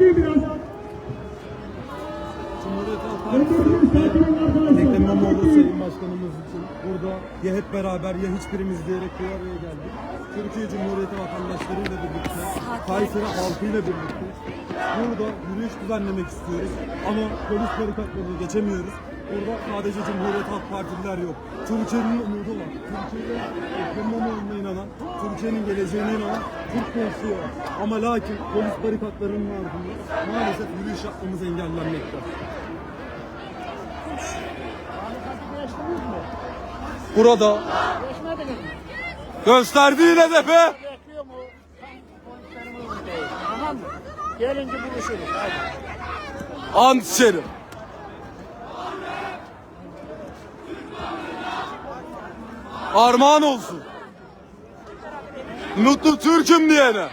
biraz. Ekrem İmamoğlu Sayın Başkanımız için burada ya hep beraber ya hiçbirimiz diyerek bir araya geldik. Türkiye Cumhuriyeti vatandaşlarıyla birlikte, Kayseri halkıyla birlikte burada yürüyüş düzenlemek istiyoruz. Ama polis barikatlarını geçemiyoruz. Burada sadece Cumhuriyet Halk Partililer yok. Türkiye'nin umudu var. Türkiye'nin Ekrem İmamoğlu'na inanan, Türkiye'nin geleceğine inanan Türk var. Ama lakin polis barikatlarının ardından maalesef yürüyüş yapmamız engellenmekte. Burada gösterdiği hedefe. Tamam mı? Gelince buluşuruz. Hadi. ant içerim. Armağan olsun. Mutlu Türk'üm diyene.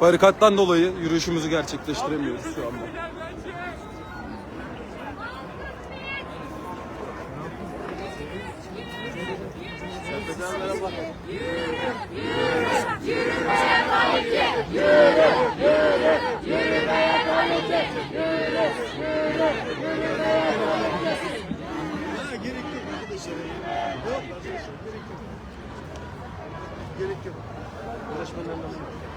Barikattan dolayı yürüyüşümüzü gerçekleştiremiyoruz şu anda. Gerek yok. Uğraşmanın anlamı yok.